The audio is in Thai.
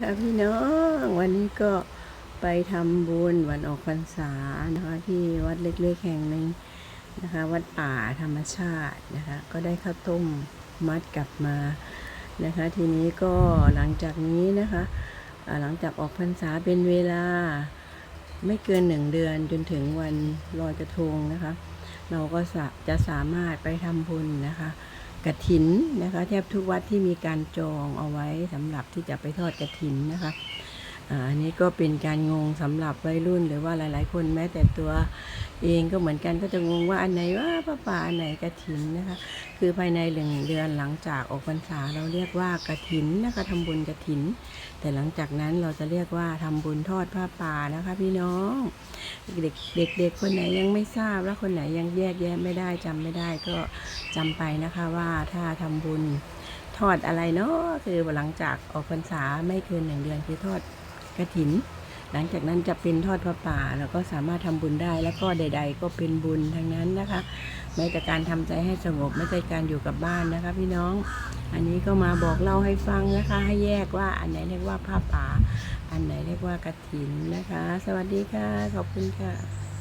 ค่ะพี่น้องวันนี้ก็ไปทำบุญวันออกพรรษานะคะที่วัดเล็กๆแห่งหนึ่งนะคะ วัดป่าธรรมชาตินะคะ ก็ได้ข้าวต้มมัดกลับมานะคะ ทีนี้ก็หลังจากนี้นะคะหลังจากออกพรรษาเป็นเวลาไม่เกินหนึ่งเดือนจนถึงวันลอยกระทงนะคะ เราก็จะสามารถไปทำบุญนะคะ กระถินนะคะ แทบทุกวัดที่มีการจองเอาไว้สำหรับที่จะไปทอดกระถินนะคะ อันนี้ก็เป็นการงงสำหรับวัยรุ่นหรือว่าหลาย ๆ คนแม้แต่ตัวเองก็เหมือนกันก็จะงงว่าอันไหนว่าพระป่าอันไหนกระถินนะคะ คือภายในหนึ่งเดือนหลังจากออกพรรษาเราเรียกว่ากระถินนะคะทำบุญกระถิน แต่หลังจากนั้นเราจะเรียกว่าทำบุญทอดผ้าป่านะคะพี่น้องเด็กเด็กคนไหนยังไม่ทราบและคนไหนยังแยกแยะไม่ได้จำไม่ได้ก็จำไปนะคะว่าถ้าทำบุญทอดอะไรเนาะคือหลังจากออกพรรษาไม่เกินหนึ่งเดือนคือทอด กระถิน หลังจากนั้นจะเป็นทอดพระป่าแล้วก็สามารถทำบุญได้ แล้วก็ใด ๆ ก็เป็นบุญทั้งนั้นนะคะแม้แต่การทำใจให้สงบไม่ใช่การอยู่กับบ้านนะคะ พี่น้อง อันนี้ก็มาบอกเล่าให้ฟังนะคะ ให้แยกว่าอันไหนเรียกว่าผ้าป่า อันไหนเรียกว่ากระถินนะคะ สวัสดีค่ะ ขอบคุณค่ะ